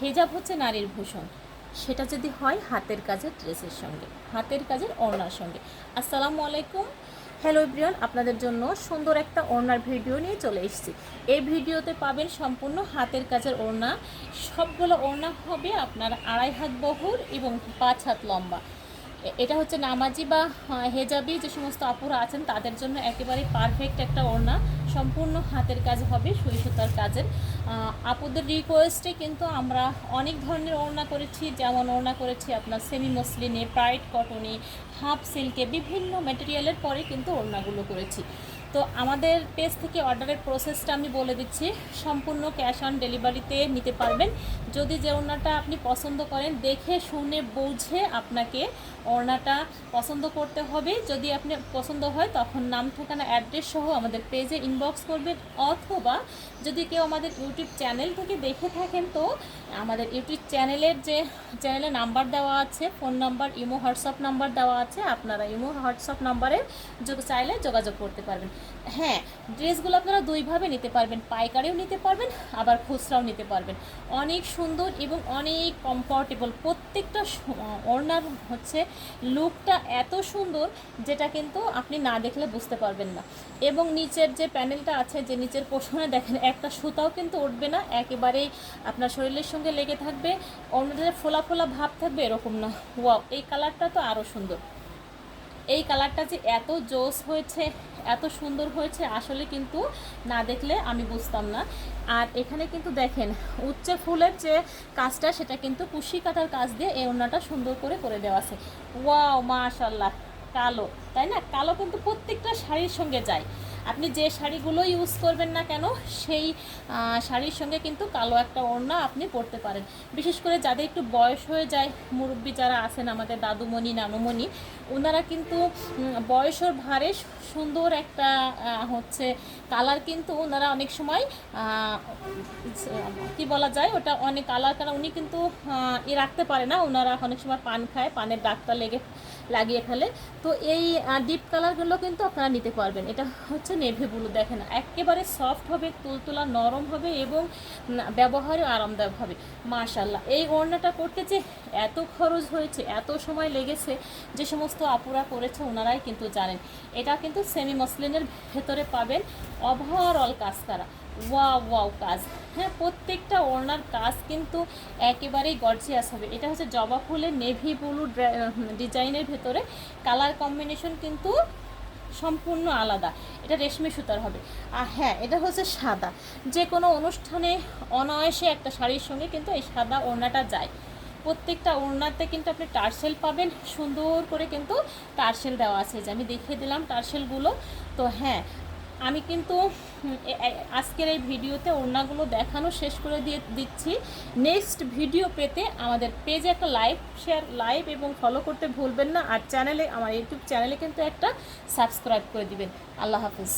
হেজাব হচ্ছে নারীর ভূষণ। সেটা যদি হয় হাতের কাজের ড্রেসের সঙ্গে, হাতের কাজের ওড়নার সঙ্গে। আসসালামু আলাইকুম। হ্যালো ব্রিয়ন আপনাদের জন্য সুন্দর একটা ওড়নার ভিডিও নিয়ে চলে এসেছি। এই ভিডিওতে পাবেন সম্পূর্ণ হাতের কাজের ওড়না। সবগুলো ওড়না হবে আপনার আড়াই হাত বহুর এবং পাঁচ হাত লম্বা। এটা হচ্ছে নামাজি বা হেজাবি যে সমস্ত আপুরা আছেন, তাদের জন্য একেবারে পারফেক্ট একটা ওড়না। সম্পূর্ণ হাতের কাজ হবে, সুই সুতার কাজের। আপুদের রিকোয়েস্টে কিন্তু আমরা অনেক ধরনের ওড়না করেছি, যেমন ওড়না করেছি আপনার সেমি মসলিনে প্রাইড কটনে হাফ সিল্কে বিভিন্ন ম্যাটেরিয়ালের পরে কিন্তু ওড়নাগুলো করেছি। তো আমাদের পেজ থেকে অর্ডারের প্রসেসটা আমি বলে দিচ্ছি। সম্পূর্ণ ক্যাশ অন ডেলিভারিতে নিতে পারবেন। যদি যে ওড়নাটা আপনি পছন্দ করেন, দেখে, শুনে, বুঝে আপনাকে ওড়নাটা পছন্দ করতে হবে। যদি আপনি পছন্দ হয়, তখন নাম, ঠিকানা অ্যাড্রেস সহ আমাদের পেজে ইনবক্স করবেন। অথবা যদি কেউ আমাদের ইউটিউব চ্যানেল থেকে দেখে থাকেন, তো আমাদের ইউটিউব চ্যানেলের যে চ্যানেলে নাম্বার দেওয়া আছে phone number Imo WhatsApp number দেওয়া আছে, আপনারা ইমো হোয়াটসঅ্যাপ নাম্বারে চাইলে যোগাযোগ করতে পারবেন। হ্যাঁ ড্রেসগুলো আপনারা দুইভাবে নিতে পারবেন। পাইকারিও নিতে পারবেন, আবার খুচরাও নিতে পারবেন। অনেক সুন্দর এবং অনেক কমফর্টেবল প্রত্যেকটা ওড়নার হচ্ছে লুকটা এত সুন্দর যেটা কিন্তু আপনি না দেখলে বুঝতে পারবেন না। এবং নিচের যে প্যানেলটা আছে, যে নিচের পোষণে দেখেন, একটা সুতাও কিন্তু উঠবে না, একেবারেই আপনার শরীরের সঙ্গে লেগে থাকবে, অন্যদের ফোলা ফোলা ভাব থাকবে, এরকম না। ওয়াও, এই কালারটা তো আরও সুন্দর। এই কালারটা যে এত জোস হয়েছে, এত সুন্দর হয়েছে, আসলে কিন্তু না দেখলে আমি বুঝতাম না। আর এখানে কিন্তু দেখেন উচ্চে ফুলের যে কাজটা, সেটা কিন্তু কুশি কাটার কাজ দিয়ে এই ওনাটা সুন্দর করে করে দেওয়া আছে। ওয়াও, মাশাল্লাহ, কালো, তাই না? কালো কিন্তু প্রত্যেকটা শাড়ির সঙ্গে যায়। আপনি যে শাড়িগুলো ইউজ করবেন না কেন, সেই শাড়ির সঙ্গে কিন্তু কালো একটা ওড়না আপনি পরতে পারেন। বিশেষ করে যাদের একটু বয়স হয়ে যায়, মুরব্বী যারা আছেন আমাদের দাদুমণি, নানুমণি ওনারা কিন্তু বয়সের ভারে সুন্দর একটা হচ্ছে কালার কিন্তু ওনারা অনেক সময় কি বলা যায়, ওটা অনেক কালার কারণ উনি কিন্তু ই রাখতে পারে না। ওনারা অনেক সময় পান খায়, পানের ডাক্তার লেগে লাগিয়ে ফেলে। তো এই ডিপ কালারগুলো কিন্তু আপনারা নিতে পারবেন। এটা হচ্ছে নেভি ব্লু দেখেন, একেবারে সফট হবে, তুলতুলা নরম হবে এবং ব্যবহারে আরামদায়ক হবে। মাশাল্লাহ এই ওড়নাটা করতে যে এত খরচ হয়েছে, এত সময় লেগেছে, যে সমস্ত আপুরা করেছে ওনারাই কিন্তু জানেন। এটা কিন্তু সেমি মসলিনের ভেতরে পাবেন। ওভারঅল কাজ করা ওয়াও ওয়াও কাজ। হ্যাঁ প্রত্যেকটা ওড়নার কাজ কিন্তু একেবারেই গর্জিয়াস হবে। এটা হচ্ছে জবা ফুলের নেভি ব্লু ডিজাইনের ভেতরে কালার কম্বিনেশন কিন্তু সম্পূর্ণ আলাদা। এটা রেশমি সুতার হবে। আর হ্যাঁ এটা হচ্ছে সাদা। যে কোনো অনুষ্ঠানে অনায়াসে একটা শাড়ির সঙ্গে কিন্তু এই সাদা ওড়নাটা যায়। প্রত্যেকটা ওড়নাতে কিন্তু আপনি টার্সেল পাবেন। সুন্দর করে কিন্তু টার্সেল দেওয়া আছে। যে আমি দেখিয়ে দিলাম টার্সেলগুলো। তো হ্যাঁ আমি কিন্তু আজকের এই ভিডিওতে ওড়নাগুলো দেখানো শেষ করে দিয়ে দিচ্ছি। নেক্সট ভিডিও পেতে আমাদের পেজে একটা লাইভ শেয়ার, লাইভ এবং ফলো করতে ভুলবেন না। আর চ্যানেলে, আমার ইউটিউব চ্যানেলে কিন্তু একটা সাবস্ক্রাইব করে দিবেন। আল্লাহ হাফিজ।